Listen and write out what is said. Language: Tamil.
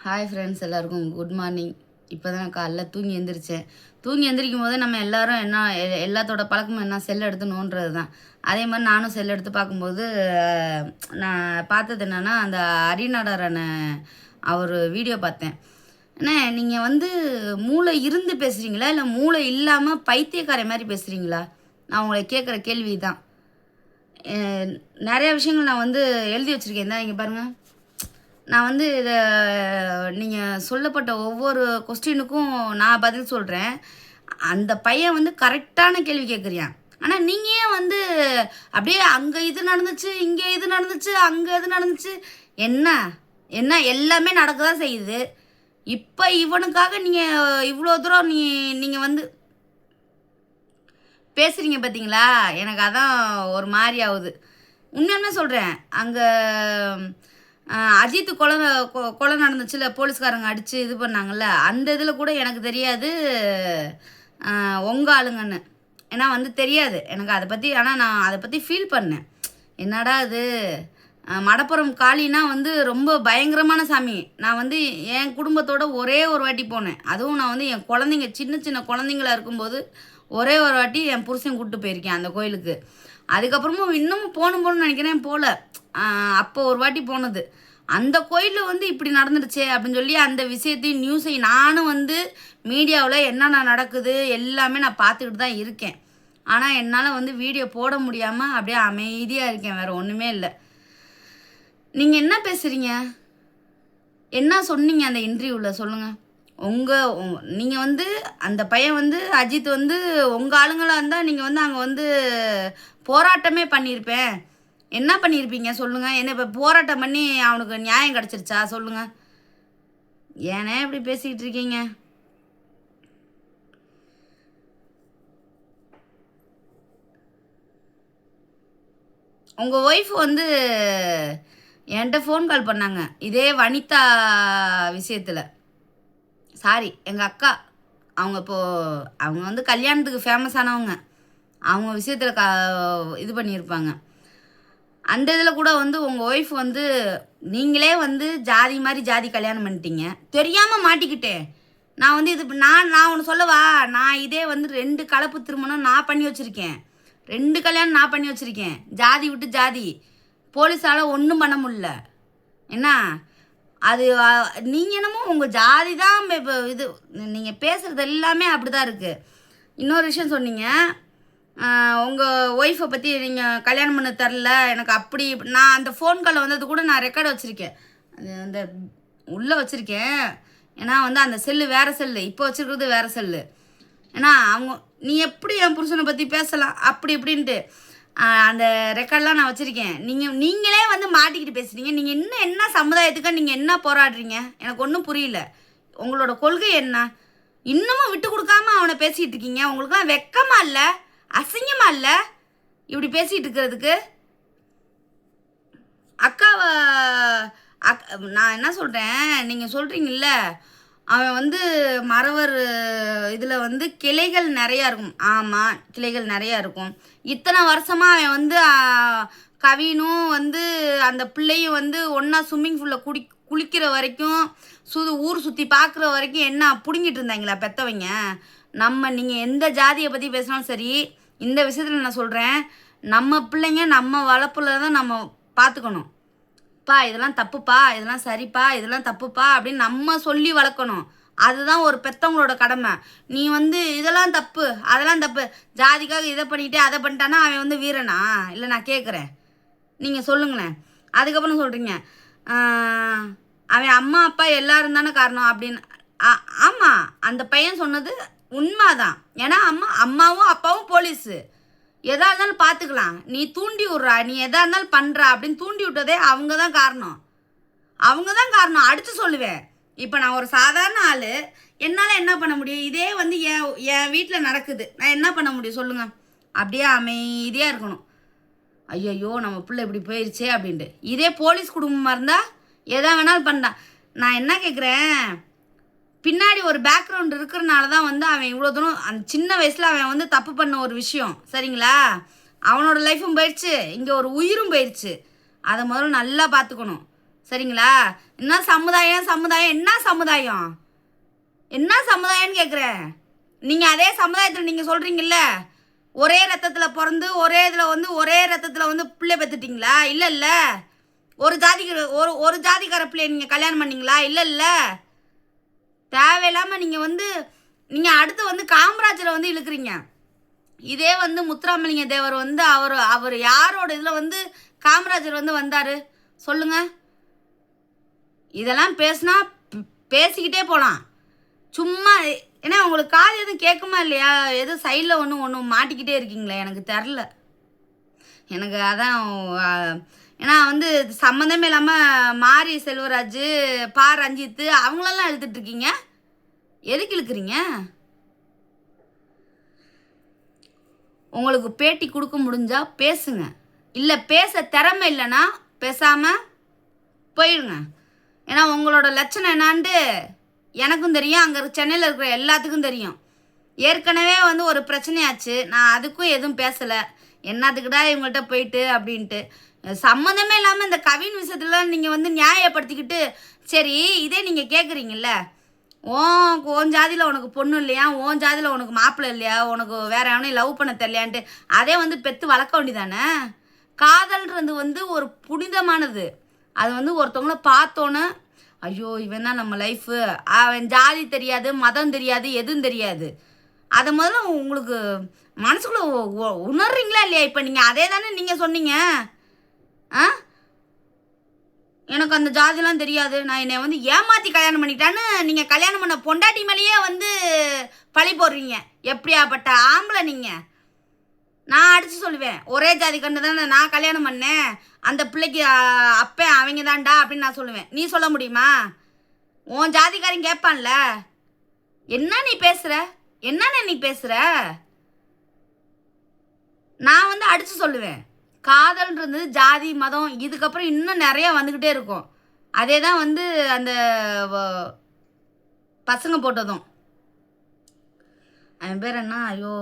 ஹாய் ஃப்ரெண்ட்ஸ் எல்லாருக்கும் குட் மார்னிங் இப்போ தான் நான் காலைல தூங்கி எந்திரிச்சேன். தூங்கி எந்திரிக்கும் போது நம்ம எல்லாரும் என்ன எ- எல்லாத்தோட பழக்கமும் என்ன செல் எடுத்து நோன்றது தான் அதே மாதிரி நானும் செல் எடுத்து பார்க்கும்போது நான் பார்த்தது என்னென்னா அந்த அரிநடரனை அவர் வீடியோ பார்த்தேன். அண்ணே நீங்கள் வந்து மூளை இருந்து பேசுகிறீங்களா இல்லை மூளை இல்லாமல் பைத்தியக்காரை மாதிரி பேசுகிறீங்களா நான் உங்களை கேட்குற கேள்வி தான் நிறையா நிறைய விஷயங்கள் நான் வந்து எழுதி வச்சுருக்கேன். தான் இங்கே பாருங்கள் நான் வந்து இதை நீங்கள் சொல்லப்பட்ட ஒவ்வொரு கொஸ்டினுக்கும் நான் பதில் சொல்கிறேன் அந்த பையன் வந்து கரெக்டான கேள்வி கேட்குறியான் ஆனால் நீங்கள் ஏன் வந்து அப்படியே அங்கே இது நடந்துச்சு இங்கே இது நடந்துச்சு அங்கே இது நடந்துச்சு என்ன? என்ன எல்லாமே நடக்க தான் செய்யுது. இப்போ இவனுக்காக நீங்கள் இவ்வளோ தூரம் நீ நீங்கள் வந்து பேசுகிறீங்க பார்த்தீங்களா எனக்கு அதான் ஒரு மாதிரி ஆகுது. உண்மையான சொல்கிறேன் அங்கே அஜித் கொலை கொ- கொலை நடந்துச்சுல போலீஸ்காரங்க அடித்து இது பண்ணாங்கல்ல அந்த இதில் கூட எனக்கு தெரியாது உங்கள் ஆளுங்கன்னு. ஏன்னா வந்து தெரியாது. எனக்கு அதை பற்றி ஆனால் நான் அதை பற்றி ஃபீல் பண்ணேன். என்னடா இது? மடப்புறம் காளினா வந்து ரொம்ப பயங்கரமான சாமி. நான் வந்து என் குடும்பத்தோட ஒரே ஒரு வாட்டி போனேன். அதுவும் நான் வந்து என் குழந்தைங்க சின்ன சின்ன குழந்தைங்களா இருக்கும்போது ஒரே ஒரு வாட்டி என் புருஷன் கூப்பிட்டு போயிருக்கேன் அந்த கோயிலுக்கு. அதுக்கப்புறமும் இன்னமும் போகணும் போகணும்னு நினைக்கிறேன் போகல அப்போ ஒரு வாட்டி போனது. அந்த கோயிலில் வந்து இப்படி நடந்துடுச்சே அப்படின்னு சொல்லி அந்த விஷயத்தையும் நியூஸையும் நானும் வந்து மீடியாவில் என்னென்ன நடக்குது எல்லாமே நான் பார்த்துக்கிட்டு தான் இருக்கேன். ஆனால் என்னால் வந்து வீடியோ போட முடியாமல் அப்படியே அமைதியாக இருக்கேன். வேறு ஒன்றுமே இல்லை. நீங்கள் என்ன பேசுகிறீங்க என்ன சொன்னீங்க அந்த இன்டர்வியூவில் சொல்லுங்கள் உங்கள் நீங்கள் வந்து அந்த பையன் வந்து அஜித் வந்து உங்கள் ஆளுங்களாக இருந்தால் நீங்கள் வந்து அங்கே வந்து போராட்டமே பண்ணியிருப்பேன். என்ன பண்ணியிருப்பீங்க சொல்லுங்கள் என்ன இப்போ போராட்டம் பண்ணி அவனுக்கு நியாயம் கிடச்சிருச்சா? சொல்லுங்கள் ஏனே இப்படி பேசிக்கிட்டு இருக்கீங்க? உங்கள் ஒய்ஃப் வந்து என்கிட்ட ஃபோன் கால் பண்ணாங்க. இதே வனிதா விஷயத்தில். சாரி எங்கள் அக்கா. அவங்க இப்போது அவங்க வந்து கல்யாணத்துக்கு ஃபேமஸ் ஆனவங்க. அவங்க விஷயத்தில் க இது பண்ணியிருப்பாங்க. அந்த இதில் கூட வந்து உங்கள் ஒய்ஃப் வந்து நீங்களே வந்து ஜாதி மாதிரி ஜாதி கல்யாணம் பண்ணிட்டீங்க. தெரியாமல் மாட்டிக்கிட்டேன் நான் வந்து இது நான் நான் ஒன்று சொல்லவா? நான் இதே வந்து ரெண்டு கலப்பு திருமணம் நான் பண்ணி வச்சுருக்கேன். ரெண்டு கல்யாணம் நான் பண்ணி வச்சுருக்கேன். ஜாதி விட்டு ஜாதி. போலீஸால் ஒன்றும் பண்ண முடியல. என்ன? அது நீங்கள் என்னமோ உங்கள் ஜாதி தான் இப்போ இது நீங்கள் பேசுகிறது எல்லாமே அப்படி தான் இருக்குது இன்னொரு விஷயம் சொன்னீங்க. உங்கள் ஒய்ஃபை பற்றி நீங்கள் கல்யாணம் பண்ண தரல எனக்கு அப்படி நான் அந்த ஃபோன் காலில் வந்தது கூட நான் ரெக்கார்டு வச்சுருக்கேன். அது அந்த உள்ளே வச்சுருக்கேன். ஏன்னா வந்து அந்த செல்லு வேறு செல்லு இப்போ வச்சுருக்கிறது வேறு செல்லு ஏன்னா அவங்க நீ எப்படி என் புருஷனை பற்றி பேசலாம்? அப்படி இப்படின்ட்டு. அந்த ரெக்கார்ட்லாம் நான் வச்சுருக்கேன். நீங்கள் நீங்களே வந்து மாட்டிக்கிட்டு பேசுகிறீங்க நீங்கள் இன்னும் என்ன சமுதாயத்துக்கு நீங்கள் என்ன போராடுறீங்க? எனக்கு ஒன்றும் புரியல. உங்களோட கொள்கை என்ன? இன்னமும் விட்டு கொடுக்காம அவனை பேசிகிட்டு இருக்கீங்க. உங்களுக்குலாம் வெக்கமாக இல்லை? அசிங்கமா இல்லை? இப்படி பேசிகிட்டு இருக்கிறதுக்கு? அக்காவை அக் நான் என்ன சொல்கிறேன் நீங்கள் சொல்கிறீங்கல்ல அவன் வந்து மறவர் இதில் வந்து கிளைகள் நிறையா இருக்கும். ஆமாம் கிளைகள் நிறையா இருக்கும். இத்தனை வருஷமாக அவன் வந்து கவினும் வந்து அந்த பிள்ளையும் வந்து ஒன்றா ஸ்விம்மிங் பூலில் குடி குளிக்கிற வரைக்கும் சுது ஊர் சுற்றி பார்க்குற வரைக்கும் என்ன பிடுங்கிட்டு இருந்தாங்களா பெத்தவங்க? நம்ம நீங்கள் எந்த ஜாதியை பற்றி பேசினாலும் சரி இந்த விஷயத்தில் நான் சொல்கிறேன் நம்ம பிள்ளைங்க நம்ம வளர்ப்புல தான் நம்ம பார்த்துக்கணும் பா இதெல்லாம் தப்புப்பா இதெல்லாம் சரிப்பா இதெல்லாம் தப்புப்பா அப்படின்னு நம்ம சொல்லி வளர்க்கணும். அதுதான் ஒரு பெத்தவங்களோட கடமை. நீ வந்து இதெல்லாம் தப்பு அதெல்லாம் தப்பு. ஜாதிக்காக இதை பண்ணிட்டு அதை பண்ணிட்டானா அவன் வந்து வீரனா? இல்லை நான் கேட்குறேன் நீங்கள் சொல்லுங்களேன். அதுக்கப்புறம் சொல்கிறீங்க அவன் அம்மா அப்பா எல்லாரும் தானே காரணம் அப்படின்னு. ஆ- ஆமாம் அந்த பையன் சொன்னது உண்மைதான். ஏன்னா அம்மா அம்மாவும் அப்பாவும் போலீஸு எதா இருந்தாலும் பார்த்துக்கலாம் நீ தூண்டி விட்றா நீ எதா இருந்தாலும் பண்ணுறா அப்படின்னு தூண்டி விட்டதே அவங்க தான் காரணம். அவங்க தான் காரணம். அடித்து சொல்லுவேன். இப்போ நான் ஒரு சாதாரண ஆள். என்னால் என்ன பண்ண முடியும்? இதே வந்து என் என் வீட்டில் நடக்குது. நான் என்ன பண்ண முடியும்? சொல்லுங்கள் அப்படியே அமைதியாக இருக்கணும். ஐயையோ நம்ம பிள்ளை இப்படி போயிடுச்சே அப்படின்ட்டு. இதே போலீஸ் குடும்பமாக இருந்தால் எதா வேணாலும் பண்ணலாம். நான் என்ன கேட்குறேன் பின்னாடி ஒரு பேக்ரவுண்ட் இருக்கிறனால தான் வந்து அவன் இவ்வளோ தூரம் அந்த சின்ன வயசில் அவன் வந்து தப்பு பண்ண ஒரு விஷயம். சரிங்களா? அவனோட லைஃப்பும் போயிடுச்சு. இங்கே ஒரு உயிரும் போயிடுச்சு. அதை முதல்ல நல்லா பார்த்துக்கணும். சரிங்களா? என்ன சமுதாயம் சமுதாயம்? என்ன சமுதாயம்? என்ன சமுதாயம்னு கேட்குறேன். நீங்கள் அதே சமுதாயத்தில் நீங்கள் சொல்கிறீங்கல்ல ஒரே ரத்தத்தில் பிறந்து ஒரே இதில் வந்து ஒரே ரத்தத்தில் வந்து பிள்ளை பெற்றுட்டிங்களா இல்லை இல்லை. ஒரு ஜாதிக்கு ஒரு ஒரு ஜாதிக்கார பிள்ளைய நீங்கள் கல்யாணம் பண்ணீங்களா? இல்லை இல்லை. தேவையில்லாமல் நீங்கள் வந்து நீங்கள் அடுத்து வந்து காமராஜரை வந்து இழுக்கிறீங்க. இதே வந்து முத்துராமலிங்க தேவர் வந்து அவர் அவர் யாரோட இதில் வந்து காமராஜர் வந்து வந்தார்? சொல்லுங்க. இதெல்லாம் பேசுனா பேசிக்கிட்டே போகலாம் சும்மா ஏன்னா உங்களுக்கு காது எதுவும் கேட்குமா இல்லையா? எதுவும் சைடில் ஒன்று ஒன்று மாட்டிக்கிட்டே இருக்கீங்களே எனக்கு தெரில எனக்கு அதான் ஏன்னா வந்து சம்மந்தமே இல்லாமல் மாரி செல்வராஜ் பா ரஞ்சித்து அவங்களெல்லாம் இழுத்துட்டு இருக்கீங்க எதுக்கு இழுக்கிறீங்க? உங்களுக்கு பேட்டி கொடுக்க முடிஞ்சா பேசுங்க. இல்லை பேச திறமை இல்லைன்னா பேசாமல் போயிடுங்க ஏன்னா உங்களோட லட்சணம் என்னான்ட்டு எனக்கும் தெரியும். அங்கே சென்னையில் இருக்கிற எல்லாத்துக்கும் தெரியும். ஏற்கனவே வந்து ஒரு பிரச்சனையாச்சு. நான் அதுக்கும் எதுவும் பேசலை. என்னத்துக்கிட்டா இவங்கள்ட்ட போயிட்டு அப்படின்ட்டு. சம்மந்தமே இல்லாமல் இந்த கவின் விஷயத்துல நீங்கள் வந்து நியாயப்படுத்திக்கிட்டு சரி இதே நீங்கள் கேட்குறீங்கல்ல ஓன் உன் ஜாதியில் உனக்கு பொண்ணு இல்லையா? உன் ஜாதியில் உனக்கு மாப்பிள்ளை இல்லையா? உனக்கு வேற எவனையும் லவ் பண்ண தெரியலையான்ட்டு அதே வந்து பெற்று வளர்க்க வேண்டியதானே? காதல்ன்றது வந்து ஒரு புனிதமானது. அது வந்து ஒருத்தவங்கள பார்த்தோன்னு ஐயோ இவன் தான் நம்ம லைஃபு அவன் ஜாதி தெரியாது மதம் தெரியாது எதுவும் தெரியாது. அதை முதல்ல உங்களுக்கு மனசுக்குள்ள உ- உணர்றீங்களா இல்லையா? இப்போ நீங்கள் அதே தானே நீங்கள் சொன்னீங்க. ஆ? எனக்கு அந்த ஜாதிலாம் தெரியாது. நான் என்னை வந்து ஏமாற்றி கல்யாணம் பண்ணிட்டான்னு நீங்கள் கல்யாணம் பண்ண பொண்டாட்டி மேலேயே வந்து பழி போடுறீங்க. எப்படியாப்பட்ட ஆம்பளை நீங்கள் நான் அடித்து சொல்லுவேன். ஒரே ஜாதி கண்டு தானே நான் கல்யாணம் பண்ணேன். அந்த பிள்ளைக்கு ஆ, அவங்க தான்டா அப்படின்னு நான் சொல்லுவேன். நீ சொல்ல முடியுமா? உன் ஜாதிக்காரன் கேட்பான்ல. என்ன நீ பேசுகிற என்னென்ன நீ பேசுகிற நான் வந்து அடித்து சொல்லுவேன். காதல்ன்றது ஜாதி மதம் இதுக்கப்புறம் இன்னும் நிறைய வந்துக்கிட்டே இருக்கும். அதே தான் வந்து அந்த பசங்க போட்டதும். அவன் பேர் என்ன? ஐயோ.